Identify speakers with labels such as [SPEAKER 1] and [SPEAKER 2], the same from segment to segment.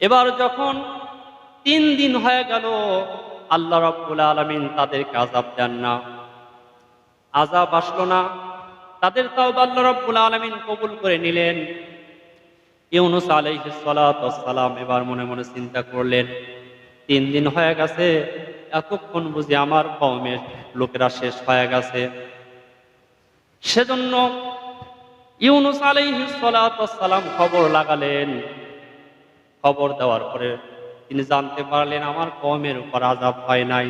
[SPEAKER 1] এবার যখন তিন দিন হয়ে গেল, আল্লাহ রব্বুল আলমিন তাদেরকে আজাব দেন না। আজাব আসলো না। তাদের তাও আল্লাহ রব্বুল আলমিন কবুল করে নিলেন। ইউনুস আলাইসালাম এবার মনে মনে চিন্তা করলেন, তিন দিন হয়ে গেছে, এতক্ষণ বুঝি আমার কমের লোকেরা শেষ হয়ে গেছে। সেজন্য ইউনুস আলাইহিসালাম খবর লাগালেন খবর দেওয়ার পরে তিনি জানতে পারলেন আমার কমের উপর আজাব হয় নাই।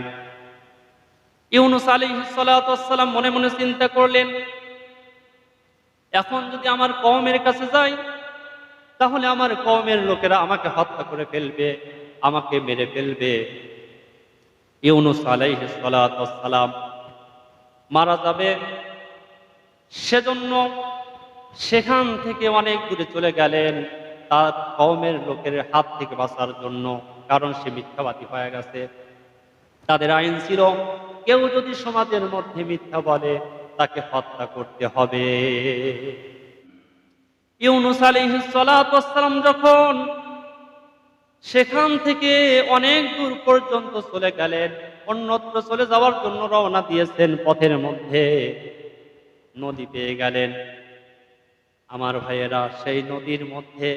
[SPEAKER 1] ইউনুস আলাইহিসালাম মনে মনে চিন্তা করলেন, এখন যদি আমার কমের কাছে যাই, তাহলে আমার কমের লোকেরা আমাকে হত্যা করে ফেলবে, আমাকে মেরে ফেলবে। ইউনুস আলাইহিসালাম মারা যাবে। সেজন্য সেখান থেকে অনেক দূরে চলে গেলেন। তার কওমের লোকের হাত থেকে বাঁচার জন্য, কারণ সে মিথ্যাবাদী হয়ে গেছে। তাদের আইন ছিল, কেউ যদি সমাজের মধ্যে মিথ্যা বলে, তাকে হত্যা করতে হবে। যখন সেখান থেকে অনেক দূর পর্যন্ত চলে গেলেন, অন্যত্র চলে যাওয়ার জন্য রওনা দিয়েছেন পথের মধ্যে, নদী পেয়ে গেলেন। আমার ভাইয়েরা, সেই নদীর মধ্যে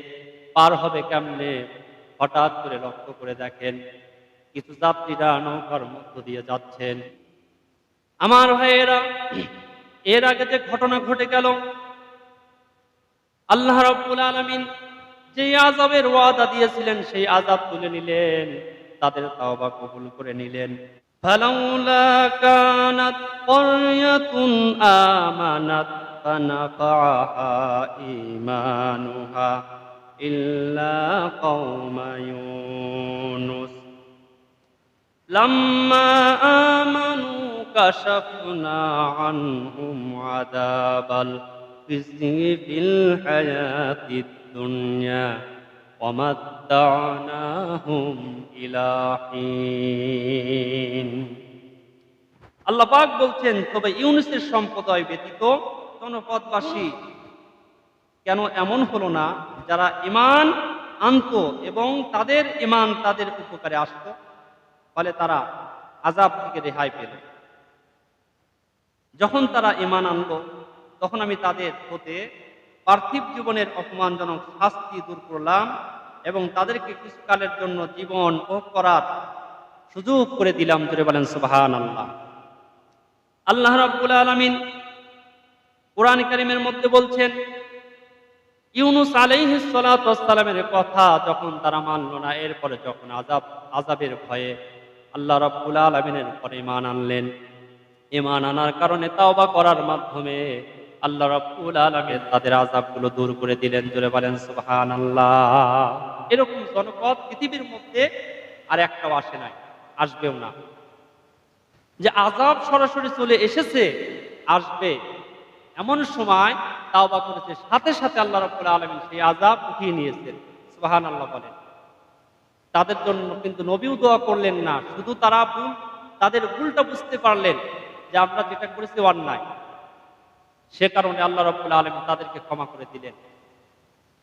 [SPEAKER 1] পার হবে কেমনে হঠাৎ করে লক্ষ্য করে দেখেন কিছু যাত্রীরা নৌকার মধ্য দিয়ে যাচ্ছেন আমার ভাইয়েরা এর আগে যে ঘটনা ঘটে গেল আল্লাহ রব্বুল আলমিন যে আজাবের ওয়াদা দিয়েছিলেন সেই আজাব তুলে নিলেন তাদের তাওবা কবুল করে নিলেন فلولا كانت قرية آمنت فنفعها إيمانها إلا قوم يونس لما آمنوا كشفنا عنهم عذاب الخزي في الحياة الدنيا ومتعناهم إلى حين আল্লাহ পাক বলছেন তবে ইউনুসের সম্প্রদায় ব্যতীত জনপদবাসী কেন এমন হলো না যারা ইমান আনত এবং তাদের ইমান তাদের উপকারে আসতো, ফলে তারা আজাব থেকে রেহাই পেল। যখন তারা ইমান আনলো, তখন আমি তাদের হতে পার্থিব জীবনের অপমানজনক শাস্তি দূর করলাম এবং তাদেরকে কিছুকালের জন্য জীবন ভোগ করার সুযোগ করে দিলাম। জোরে বলেন সুবাহান আল্লাহ আল্লাহ রাব্বুল আলামিন কোরআন কারিমের মধ্যে বলছেন ইউনুস আলাইহিস সালাতু কথা যখন তারা মানল না, এরপরে যখন আজাব আজাবের ভয়ে আল্লাহ রাব্বুল আলামিনের উপরে ঈমান আনলেন। ইমান আনার কারণে তাওবা করার মাধ্যমে আল্লাহ রাব্বুল আলামিন তাদের আযাবগুলো দূর করে দিলেন। জোরে বলেন সুহান আল্লাহ এরকম জনপদ পৃথিবীর মধ্যে আর একটাও আসে নাই, আসবেও না। যে আজাব সরাসরি চলে এসেছে, আসবে এমন সময় তাওবা করেছে। সাথে সাথে আল্লাহ রাব্বুল আলামিন সেই আজাব উঠিয়ে নিয়েছেন। সুবহানাল্লাহ বলেন। তাদের জন্য কিন্তু নবীও দোয়া করলেন না। শুধু তারা ভুল, তাদের ভুলটা বুঝতে পারলেন যে আমরা যেটা করেছি অন্যায়। সে কারণে আল্লাহ রাব্বুল আলামিন তাদেরকে ক্ষমা করে দিলেন।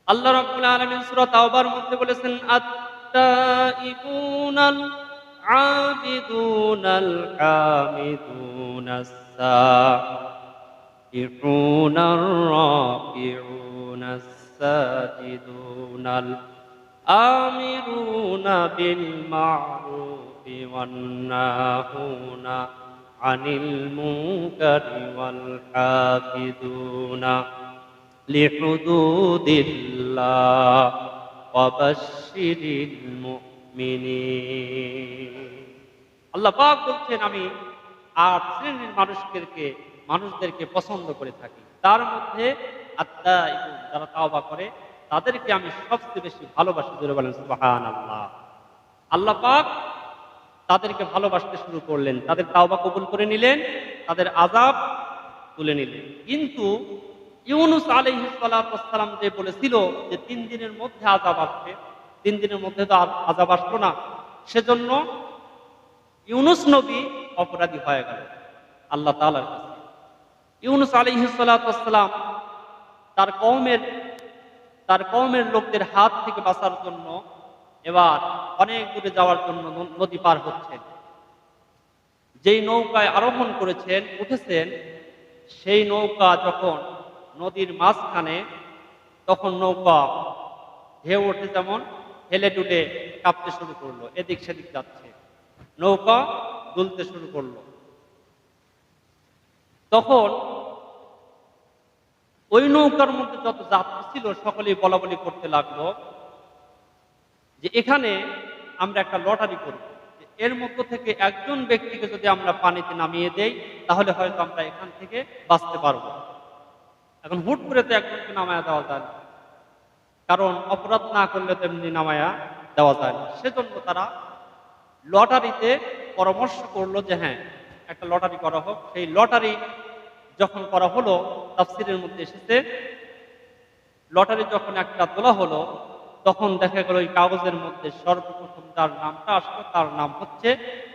[SPEAKER 1] আল্লাহ রাব্বুল আলামিন সূরা তাওবার মধ্যে বলেছেন আত-তাইবুনাল সাজিদুনাল আমিরুনা বিল মা'রুফি ওয়ান নাহুনা আনিল মুনকারি ওয়াল হাফিদুনা লিহুদুদিল্লাহ ওয়াবাশশিরিল মুমিনিন আল্লাহ পাক বলছেন, আমি আট শ্রেণির মানুষদেরকে মানুষদেরকে পছন্দ করে থাকি। তার মধ্যে আত্মা যারা তাওবা করে, তাদেরকে আমি সবচেয়ে বেশি ভালোবাসি জোরে বলেন সুবাহান আল্লাহ আল্লাহ পাক তাদেরকে ভালোবাসতে শুরু করলেন, তাদের তাওবা কবুল করে নিলেন, তাদের আজাব তুলে নিলেন। কিন্তু ইউনুস আলহিসাল্লাম যে বলেছিল যে তিন দিনের মধ্যে আজাব আসবে, তিন দিনের মধ্যে তো আজাব আসলো না, সেজন্য ইউনুস নবী অপরাধী হয়ে গেল, আল্লাহ তাআলার কাছে। ইউনুস আলহিসাল্লাম তার কওমের তার কওমের লোকদের হাত থেকে বাঁচার জন্য এবার অনেক দূরে যাওয়ার জন্য নদী পার হচ্ছেন। যেই নৌকায় আরোহণ করেছেন, উঠেছেন, সেই নৌকা যখন নদীর মাঝখানে, তখন নৌকা ঢেউ ওঠে যেমন, হেলে ডুলে কাঁপতে শুরু করল, এদিক সেদিক যাচ্ছে। নৌকা দুলতে শুরু করল। তখন ওই নৌকার মধ্যে যত যাত্রী ছিল সকলেই বলা বলি করতে লাগল যে এখানে আমরা একটা লটারি করব। এর মধ্য থেকে একজন ব্যক্তিকে যদি আমরা পানিতে নামিয়ে দেই, তাহলে হয়তো আমরা এখান থেকে বাঁচতে পারব। এখন হুট করে তো একজনকে নামায়া দেওয়া যায় না। কারণ অপরাধ না করলে তেমনি নামায়া দেওয়া যায় না। সেজন্য তারা লটারিতে পরামর্শ করল যে হ্যাঁ একটা লটারি করা হোক। সেই লটারি যখন করা হলো, তাফসিরের মধ্যে এসেছে, লটারি যখন একটা তোলা হলো, তখন দেখা গেল ওই কাগজের মধ্যে সর্বপ্রথম যার নামটা আসলো, তার নাম হচ্ছে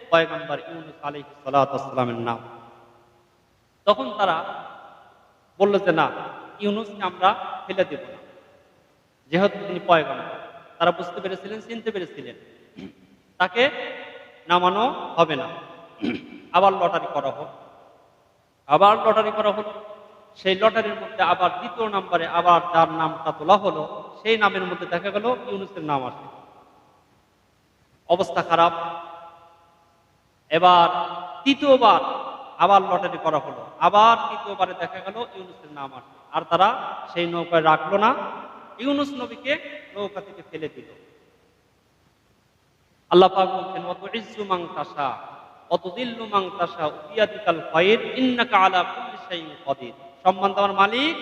[SPEAKER 1] পয়গম্বর ইউনুস আলী সালাতামের নাম। তখন তারা বলল যে, না, ইউনুসকে আমরা ফেলে দেব না। যেহেতু তিনি পয়গম্বর, তারা বুঝতে পেরেছিলেন, চিনতে পেরেছিলেন। তাকে নামানো হবে না। আবার লটারি করা হোক। আবার লটারি করা হলো। সেই লটারির মধ্যে আবার দ্বিতীয় নম্বরে আবার যার নামটা তোলা হলো, সেই নামের মধ্যে দেখা গেল ইউনুসের নাম আসে। অবস্থা খারাপ। এবার তৃতীয়বার আবার লটারি করা হলো। আবার তৃতীয়বারে দেখা গেল ইউনুসের নাম আসে। আর তারা সেই নৌকায় রাখল না। ইউনুস নবীকে নৌকা থেকে ফেলে দিল। আল্লাহ বলছেন অত ইজ্জু তাসা সম্মান দেওয়ার মালিক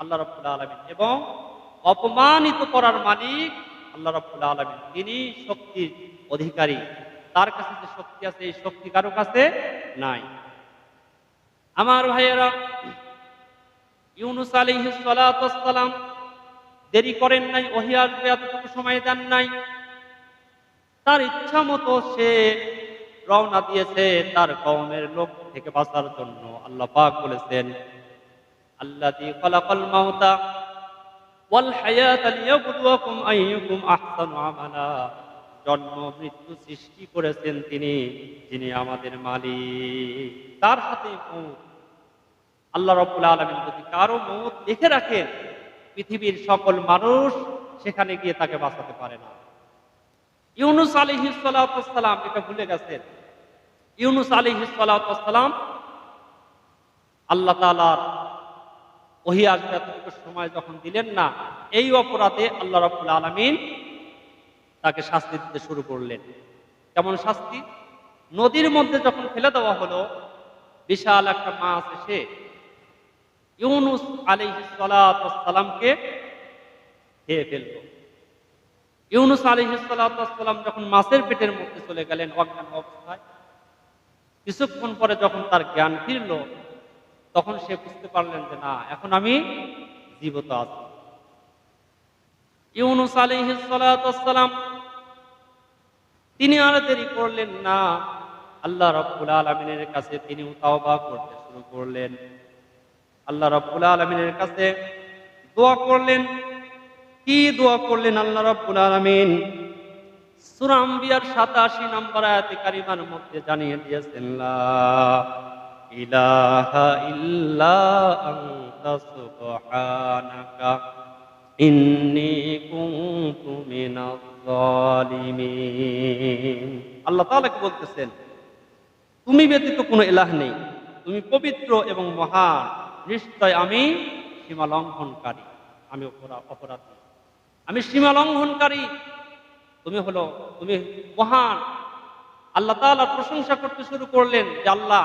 [SPEAKER 1] আল্লাহ রাব্বুল আলামিন এবং অপমানিত করার মালিক আল্লাহ রাব্বুল আলামিন। তিনি শক্তির অধিকারী। তার কাছে যে শক্তি আছে, এই শক্তি কারও কাছে নাই। আমার ভাইয়েরা, ইউনুস সালাম দেরি করেন নাই, ওহি এতটুকু সময় দেন নাই। তার ইচ্ছা মতো সে রওনা দিয়েছে তার কওমের লোক থেকে বাঁচার জন্য। আল্লাহ পাক বলেছেন, আল্লাযী খালাকাল মাউতা ওয়াল জন্ম, মৃত্যু সৃষ্টি করেছেন তিনি, যিনি আমাদের মালিক। তার হাতে মৌত। আল্লাহ রাব্বুল আলামিন যদি কারও মৌত দেখে রাখেন, পৃথিবীর সকল মানুষ সেখানে গিয়ে তাকে বাঁচাতে পারে না। ইউনুস আলী সালাম এটা ভুলে গেছেন। ইউনুস আলী সালাম আল্লাহ তালার ওহি আসবে এতটুকু সময় যখন দিলেন না, এই অপরাধে আল্লাহ রাবুল আলমিন তাকে শাস্তি দিতে শুরু করলেন। কেমন শাস্তি? নদীর মধ্যে যখন ফেলে দেওয়া হলো, বিশাল একটা মাছ এসে ইউনুস আলী সালামকে খেয়ে ফেলল। ইউনুস আলী সালাম যখন মাছের পেটের মধ্যে চলে গেলেন, অজ্ঞান অবস্থায় কিছুক্ষণ পরে যখন তার জ্ঞান ফিরল, তখন সে বুঝতে পারলেন যে না, এখন আমি জীবিত আছি। ইউনুস আলী সালাম, তিনি আর দেরি করলেন না। আল্লাহ রব্বুল আলমিনের কাছে তিনি তাওবা করতে শুরু করলেন। আল্লাহ রব্বুল আলমিনের কাছে দোয়া করলেন। কি দোয়া করলেন আল্লাহ রাব্বুল আলামিন? সূরা আম্বিয়ার 87 নম্বর কারিমার মধ্যে জানিয়ে দিয়েছেন ইলাহা ইল্লা সুবহানাকা ইন্নী কুনতু মিনাজ জালিমিন আল্লাহ তাআলা কি বলতেছেন? তুমি ব্যতীত কোনো ইলাহ নেই। তুমি পবিত্র এবং মহান। নিশ্চয় আমি সীমা লঙ্ঘনকারী। আমি অপরাধী। আমি সীমা লঙ্ঘনকারী। তুমি হলো, তুমি মহান। আল্লাহ তাআলার প্রশংসা করতে শুরু করলেন যে, আল্লাহ,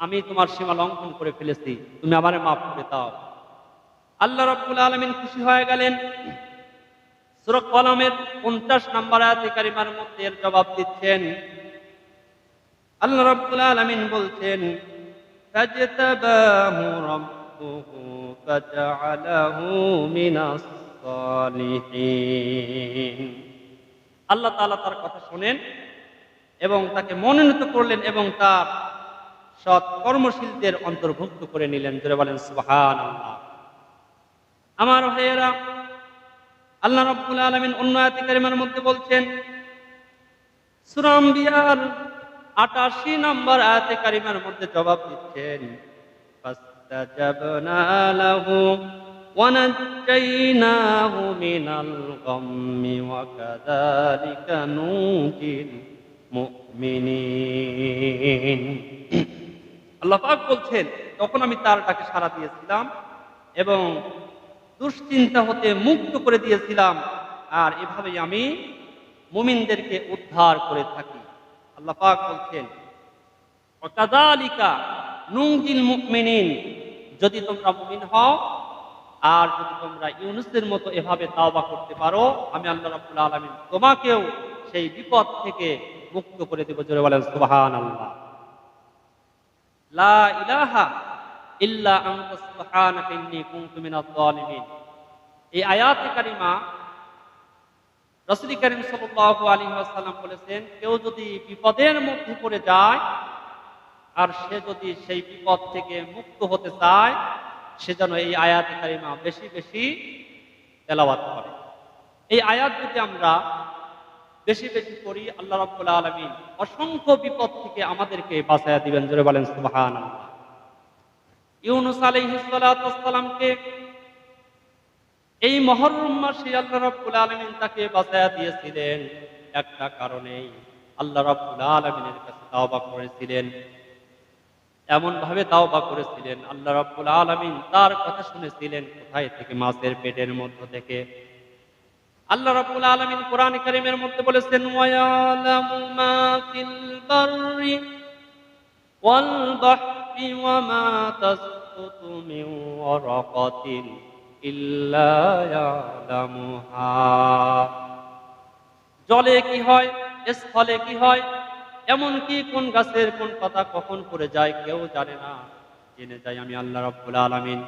[SPEAKER 1] আমি তোমার সীমা লঙ্ঘন করে ফেলেছি, তুমি আমারে মাফ করে দাও। আল্লাহ রাব্বুল আলামিন খুশি হয়ে গেলেন। সূরা কলমের 50 নম্বর আয়াতে কারিমার মধ্যে এর জবাব দিচ্ছেন। আল্লাহ রাব্বুল আলামিন বলছেন, ফাজতাবাহু রাব্বুহু ফাজআলাহু মিনাস আল্লাহ তাআলা তার কথা শুনেন এবং তাকে মনোনীত করলেন এবং তার সৎ কর্মশীলদের অন্তর্ভুক্ত করে নিলেন। ধরে বলেন, সুবহানাল্লাহ। আমার ভাইয়েরা, আল্লাহ রাব্বুল আলামিন অন্য আতিকারিমার মধ্যে বলছেন, সূরা আম্বিয়ার 88 নম্বর আয়াতে কারিমার মধ্যে জবাব দিচ্ছেন ونجيناه من الغم وكذلك ننجي المؤمنين আল্লাহ পাক বলছেন তখন আমি তার ডাকে সাড়া দিয়েছিলাম এবং দুশ্চিন্তা হতে মুক্ত করে দিয়েছিলাম আর এভাবেই আমি মুমিনদেরকে উদ্ধার করে থাকি আল্লাহ পাক বলছেন অকাদালিকা নুংজিল মুকমিনিন যদি তোমরা মুমিন হও আর যদি তোমরা ইউনুসের মতো এভাবে তাওবা করতে পারো, আমি আল্লাহ রাব্বুল আলামিন তোমাকেও সেই বিপদ থেকে মুক্ত করে দেব। জোরে বলেন, সুবহানাল্লাহ। লা ইলাহা ইল্লা আনতা, সুবহানাকা ইন্নী কুনতু মিনাজ জালিমিন এই আয়াতে কারিমা রাসূল করিম সাল্লাল্লাহু আলাইহি ওয়াসাল্লাম বলেছেন, কেউ যদি বিপদের মধ্যে পড়ে যায়, আর সে যদি সেই বিপদ থেকে মুক্ত হতে চায় সে যেন এই আয়াতে কারিমা বেশি বেশি তেলাওয়াত করে। এই আয়াত যদি আমরা বেশি বেশি করি আল্লাহ রাব্বুল আলামিন অসংখ্য বিপদ থেকে আমাদেরকে বাঁচায়া দিবেন। জোরে বলেন, সুবহানাল্লাহ। ইউনুস আলাইহিস সালাতু এই মহরম মাসে আল্লাহ রাব্বুল আলামিন তাকে বাঁচায়া দিয়েছিলেন। একটা কারণেই আল্লাহ রাব্বুল আলামিনের কাছে তাওবা করেছিলেন। এমন ভাবে তাওবা করেছিলেন। আল্লাহ রাব্বুল আলামিন তার কথা শুনেছিলেন কোথায় থেকে? মাছের পেটের মধ্য থেকে। আল্লাহ রাব্বুল আলামিন কোরআন করিমের মধ্যে বলেছেন জলে কি হয়? স্থলে কি হয়? এমনকি কোন গাছের কোন পাতা কখন পড়ে যায় কেউ জানে না। জেনে যাই আমি আল্লাহ রব্বুল আলমিন।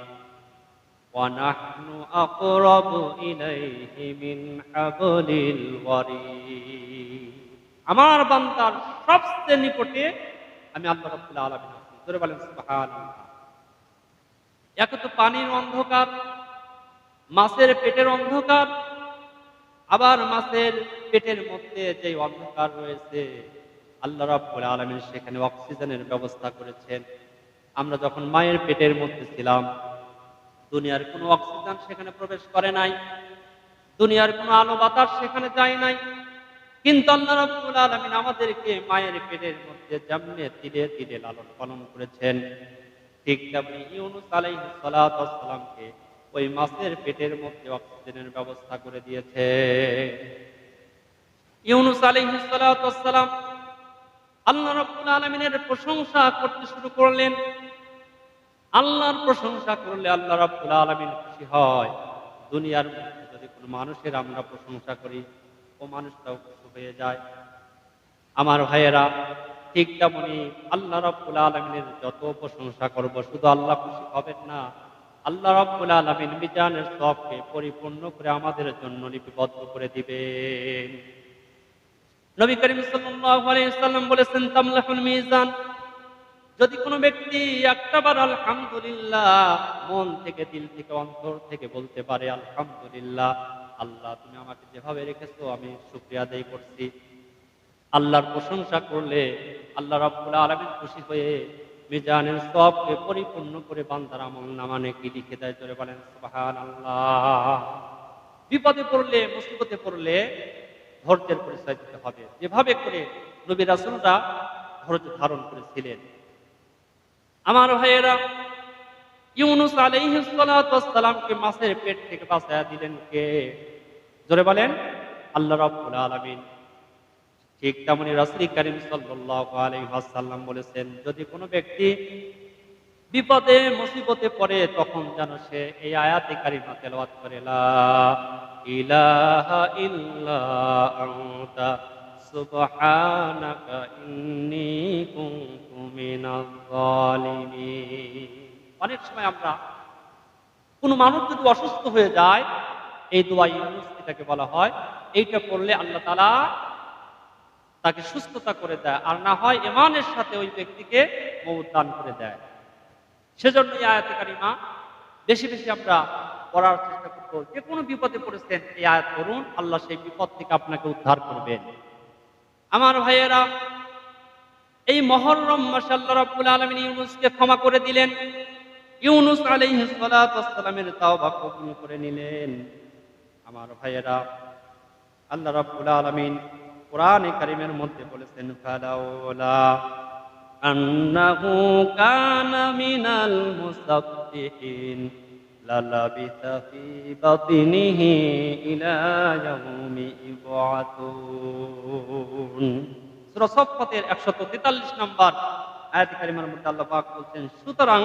[SPEAKER 1] আমার বান্দার সবচেয়ে নিকটে আমি আল্লাহ রব্বুল আলমিন ধরে বলেন এক তো পানির অন্ধকার, মাছের পেটের অন্ধকার, আবার মাছের পেটের মধ্যে যে অন্ধকার রয়েছে আল্লাহ রাব্বুল আলামিন সেখানে অক্সিজেনের ব্যবস্থা করেছেন। আমরা যখন মায়ের পেটের মধ্যে ছিলাম, দুনিয়ার কোনো অক্সিজেন সেখানে প্রবেশ করে নাই, দুনিয়ার কোনো আলো বাতাস সেখানে যায় নাই। কিন্তু আল্লাহ রাব্বুল আলামিন আমাদেরকে মায়ের পেটের মধ্যে যেমনে তিলে তিলে লালন পালন করেছেন। ঠিক তেমনি ইউনুস আলাইহিস সালাতু ওই মাছের পেটের মধ্যে অক্সিজেনের ব্যবস্থা করে দিয়েছে। ইউনুস আলাইহিস সালাতু আল্লাহ রাব্বুল আলামিনের প্রশংসা করতে শুরু করলেন। আল্লাহর প্রশংসা করলে আল্লাহ রাব্বুল আলামিন খুশি হয়। দুনিয়ার মধ্যে যদি কোনো মানুষের আমরা প্রশংসা করি, ও মানুষটাও খুশি হয়ে যায়। আমার ভাইয়েরা, ঠিক তেমনি আল্লাহ রাব্বুল আলামিনের যত প্রশংসা করব, শুধু আল্লাহ খুশি হবেন না, আল্লাহ রাব্বুল আলামিন মিজানের সবকে পরিপূর্ণ করে আমাদের জন্য লিপিবদ্ধ করে দিবেন। নবী করিম সাল্লাম বলেছেন, তামলাহুল মিজান। যদি কোনো ব্যক্তি একটাবার আলহামদুলিল্লাহ মন থেকে, দিল থেকে, অন্তর থেকে বলতে পারে, আলহামদুলিল্লাহ, আল্লাহ তুমি আমাকে যেভাবে রেখেছো, আমি শুকরিয়া আদায় করছি। আল্লাহর প্রশংসা করলে আল্লাহ রাব্বুল আলামিন খুশি হয়ে মিজানের সবকে পরিপূর্ণ করে বান্দার আমল নামানে কি লিখে দেয়, জোরে বলেন আল্লাহ বিপদে পড়লে, মুসিবতে পড়লে ধৈর্যের পরিচয় দিতে হবে। যেভাবে করে নবী রাসূলরা ধৈর্য ধারণ করেছিলেন। আমার ভাইয়েরা, ইউনুস আলাইহিস সালাতু মাছের পেট থেকে বাঁচায়া দিলেন কে? জোরে বলেন, আল্লাহ রাব্বুল আলামিন। ঠিক তেমনি রাসূল করিম সাল্লাল্লাহু বলেছেন, যদি কোনো ব্যক্তি বিপদে, মুসিবতে পড়ে, তখন যেন সে এই আয়াতে কারিমা তেলাওয়াত করে, লা ইলাহা ইল্লা আনতা, সুবহানাকা ইন্নী কুনতু মিনাজ জালিমিন অনেক সময় আমরা কোনো মানুষ যদি অসুস্থ হয়ে যায়, এই দোয়া ইউনুস এটাকে বলা হয়, এইটা পড়লে আল্লাহ তাআলা তাকে সুস্থতা করে দেয়, আর না হয় ইমানের সাথে ওই ব্যক্তিকে মৌত দান করে দেয়। সেজন্য এই আয়াতে কারিমা, বেশি বেশি আমরা করার চেষ্টা করব। যে কোনো বিপদে পড়েছেন, এই আয়াত করুন আল্লাহ সেই বিপদ থেকে আপনাকে উদ্ধার করবেন। আমার ভাইয়েরা, এই মহরম মাসে আল্লাহ রাব্বুল আলামিন ইউনুসকে ক্ষমা করে দিলেন। ইউনুস আলাইহিস সালাতু ওয়াসসালামের তাওবা কবুল করে নিলেন। আমার ভাইয়েরা, আল্লাহ রাব্বুল আলামিন কোরআনে কারীমের মধ্যে বলেছেন, ফালাউলা আন্নাহু কানা মিনাল মুসাব্বিহিন লালাবিথা ফি বাতিনিহি ইলা ইয়াউমি ইবআতুন। সূরা সফফাতের 143 নম্বর আয়াত কারিমার মধ্যে আল্লাহ পাক বলছেন, সুতরাং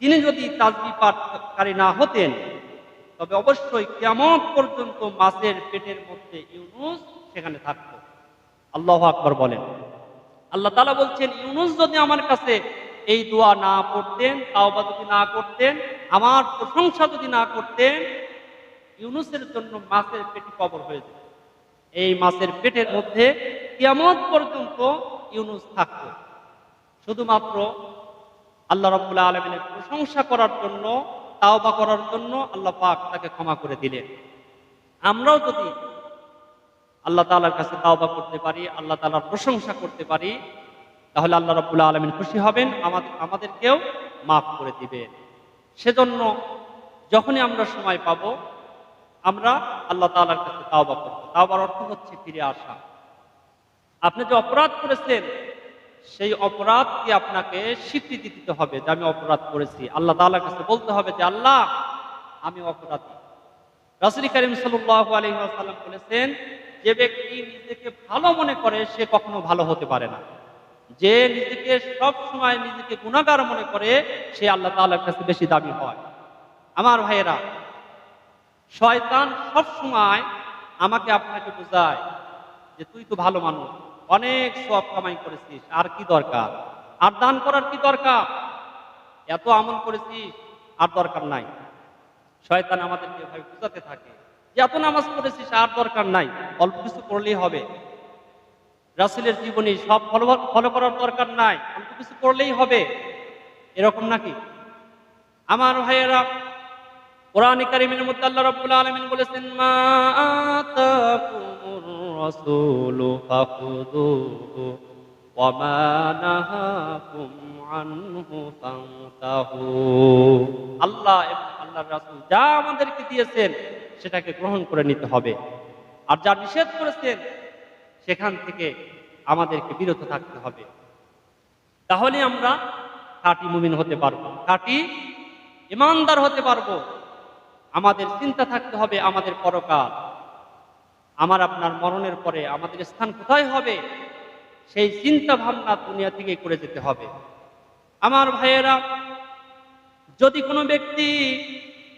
[SPEAKER 1] তিনি যদি তাজবি পাঠকারী না হতেন, তবে অবশ্যই কিয়ামত পর্যন্ত মাছের পেটের মধ্যে ইউনুস সেখানে থাকতো। আল্লাহ আকবর বলেন। আল্লাহ তালা বলছেন, ইউনুস যদি আমার কাছে এই দোয়া না পড়তেন তাওবা যদি না করতেন, আমার প্রশংসা যদি না করতেন, ইউনুসের জন্য মাছের পেটি কবর হয়ে যেত। এই মাছের পেটের মধ্যে কিয়ামত পর্যন্ত ইউনুস থাকতো। শুধুমাত্র আল্লাহ রব্বুল্লাহ আলমিনের প্রশংসা করার জন্য, তাওবা করার জন্য আল্লাহ পাক তাকে ক্ষমা করে দিলেন। আমরাও যদি আল্লাহ তাআলার কাছে তাওবা করতে পারি, আল্লাহ তাআলার প্রশংসা করতে পারি তাহলে আল্লাহ রব্বুল্লাহ আলমিন খুশি হবেন আমাদের আমাদেরকেও মাফ করে দিবেন। সেজন্য যখনই আমরা সময় পাব, আমরা আল্লাহ তাআলার কাছে তাওবা করব। তাওবার অর্থ হচ্ছে ফিরে আসা। আপনি যে অপরাধ করেছেন, সেই অপরাধকে আপনাকে স্বীকৃতি দিতে হবে যে আমি অপরাধ করেছি। আল্লাহ তাআলার কাছে বলতে হবে যে, আল্লাহ, আমি অপরাধী। রাসূল করিম সাল্লাল্লাহু আলাইহি ওয়াসাল্লাম বলেছেন, যে ব্যক্তি নিজেকে ভালো মনে করে, সে কখনো ভালো হতে পারে না। যে নিজেকে সব সময় নিজেকে গুণাগার মনে করে, সে আল্লাহ তাআলার কাছে বেশি দাবি হয়। আমার ভাইয়েরা, শয়তান সব সময় আমাকে আপনাকে বোঝায় যে তুই তো ভালো মানুষ, অনেক সব কামাই করেছিস, আর কি দরকার? আর দান করার কি দরকার? এত আমল করেছিস, আর দরকার নাই। শয়তান আমাদেরকে বুঝাতে থাকে যে এত নামাজ করেছিস আর দরকার নাই। অল্প কিছু করলেই হবে। রাসুলের জীবনী সব ফলো ফলো করার দরকার নাই। অল্প কিছু করলেই হবে। এরকম নাকি? আমার ভাইয়েরা, কোরআন কারিমের মধ্যে আল্লাহ রাব্বুল আলামিন বলেছেন, মা আতাকুমুর রাসূলু ফাখুযুহু ওয়া মা নাহাকুম আনহু ফান্তাহু। আল্লাহ এবং আল্লাহর রাসূল যা আমাদেরকে দিয়েছেন, সেটাকে গ্রহণ করে নিতে হবে। আর যা নিষেধ করেছেন, সেখান থেকে আমাদেরকে বিরত থাকতে হবে। তাহলে আমরা খাঁটি মুমিন হতে পারব, খাঁটি ইমানদার হতে পারব। আমাদের চিন্তা থাকতে হবে আমাদের পরকাল। আমার আপনার মরণের পরে আমাদের স্থান কোথায় হবে? সেই চিন্তা ভাবনা দুনিয়া থেকে করে যেতে হবে। আমার ভাইয়েরা, যদি কোনো ব্যক্তি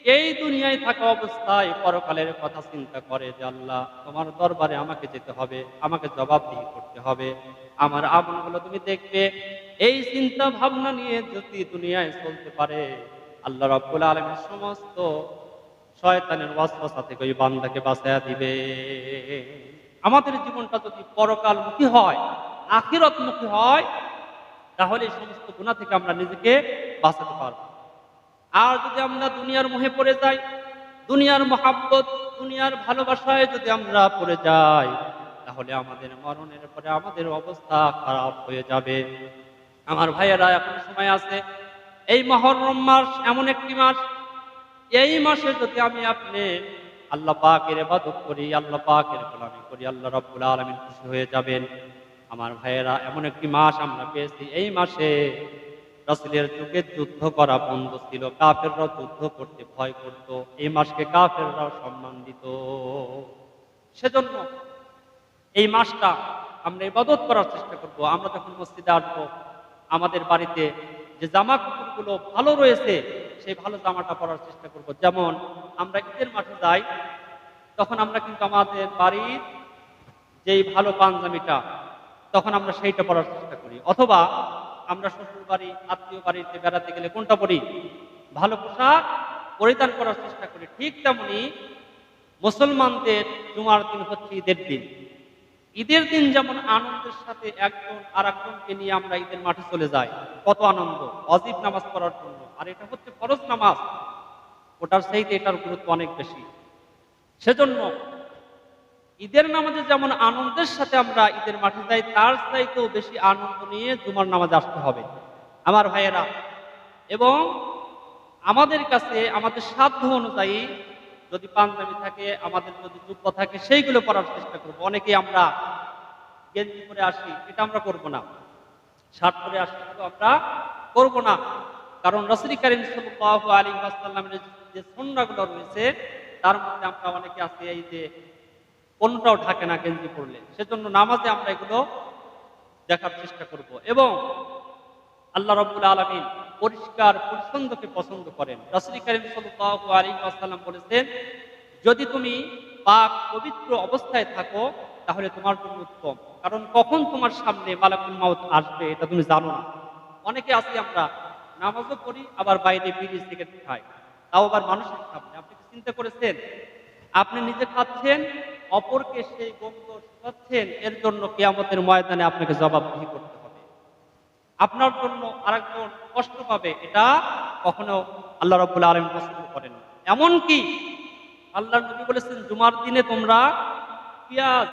[SPEAKER 1] এই দুনিয়ায় থাকা অবস্থায় পরকালের কথা চিন্তা করে যে আল্লাহ, তোমার দরবারে আমাকে যেতে হবে, আমাকে জবাবদিহি করতে হবে। আমার আমলগুলো তুমি দেখবে। এই চিন্তা ভাবনা নিয়ে যদি দুনিয়ায় চলতে পারে, আল্লাহ রব্বুল আলমের সমস্ত শয়তানের ওয়াসওয়াসা থেকে ওই বান্দাকে বাঁচায়া দিবে। আমাদের জীবনটা যদি পরকালমুখী হয়, আখিরতমুখী হয়, তাহলে এই সমস্ত গুণা থেকে আমরা নিজেকে বাঁচাতে পারব। আর যদি আমরা দুনিয়ার মোহে পড়ে যাই, দুনিয়ার মহাব্বত, দুনিয়ার ভালোবাসায় যদি আমরা পড়ে যাই, তাহলে আমাদের মরণের পরে আমাদের অবস্থা খারাপ হয়ে যাবে। আমার ভাইয়েরা, এখন সময় আছে। এই মহরম মাস এমন একটি মাস। এই মাসে যদি আমি আপনি আল্লাহ পাকের ইবাদত করি, আল্লাহ পাকের গোলামি করি, আল্লাহ রাব্বুল আলামিন খুশি হয়ে যাবেন। আমার ভাইয়েরা, এমন একটি মাস আমরা পেয়েছি। এই মাসে রাসূলের যুগে যুদ্ধ করা বন্ধ ছিল। কাফেররা যুদ্ধ করতে ভয় করত। এই মাসকে কাফেররাও সম্মান দিত। সেজন্য এই মাসটা আমরা ইবাদত করার চেষ্টা করব। আমরা যখন মসজিদে আসব, আমাদের বাড়িতে যে জামা কাপড়গুলো ভালো রয়েছে, সেই ভালো জামাটা পরার চেষ্টা করব। যেমন আমরা ঈদের মাঠে যাই, তখন আমরা কিন্তু আমাদের বাড়ির যেই ভালো পাঞ্জামিটা, তখন আমরা সেইটা পরার চেষ্টা করি। অথবা আমরা শ্বশুর বাড়ি, আত্মীয় বাড়িতে বেড়াতে গেলে কোনটা পরি ভালো পোশাক পরিধান করার চেষ্টা করি। ঠিক তেমনি মুসলমানদের জুমার দিন হচ্ছে ঈদের দিন। ঈদের দিন যেমন আনন্দের সাথে একজন আর একজনকে নিয়ে আমরা ঈদের মাঠে চলে যাই। কত আনন্দ অজিব নামাজ পড়ার জন্য। আর এটা হচ্ছে ফরজ নামাজ। ওটার চাইতে এটার গুরুত্ব অনেক বেশি। সেজন্য ঈদের নামাজে যেমন আনন্দের সাথে আমরা ঈদের মাঠে যাই, তার চাইতেও বেশি আনন্দ নিয়ে জুমার নামাজে আসতে হবে। আমার ভাইয়েরা, এবং আমাদের কাছে, আমাদের সাধ্য অনুযায়ী যদি পাঞ্জাবি থাকে, আমাদের যদি জুব্বা থাকে, সেইগুলো পরার চেষ্টা করব। অনেকে আমরা গেঞ্জি করে আসি, এটা আমরা করব না। শার্ট পরে আসি আমরা করব না। কারণ রসুল করিম সাল্লাল্লাহু আলাইহি ওয়াসাল্লামের যে সন্ন্যাগুলো রয়েছে, তার মধ্যে আমরা অনেকে আছি, এই যে কোনটাও ঢাকে না গেঞ্জি পড়লে সেজন্য নামাজে আমরা এগুলো দেখার চেষ্টা করব। এবং আল্লাহ রাব্বুল আলামিন পরিষ্কার, পরিচ্ছন্নকে পছন্দ করেন। রাসূল করিম সাল্লাল্লাহু আলাইহি ওয়াসাল্লাম বলেছেন, যদি তুমি পাক, পবিত্র অবস্থায় থাকো, তাহলে তোমার জন্য উত্তম। কারণ কখন তোমার সামনে মালাকুল মাউত আসবে, এটা তুমি জানো না। অনেকে আছি আমরা, নামাজও পড়ি, আবার বাইরে বিড়ি, সিগারেট খাই। তাও আবার মানুষের সামনে। আপনি চিন্তা করেছেন? আপনি নিজে খাচ্ছেন অপরকে সেই গন্ধ শোনাচ্ছেন এর জন্য কেয়ামতের ময়দানে আপনাকে জবাবদিহি করতে হবে। আপনার জন্য আরেকজন কষ্ট পাবে, এটা কখনো আল্লাহ রব্বুল আলম পছন্দ করেন এমনকি আল্লাহ নবী বলেছেন, জুমার দিনে তোমরা পেঁয়াজ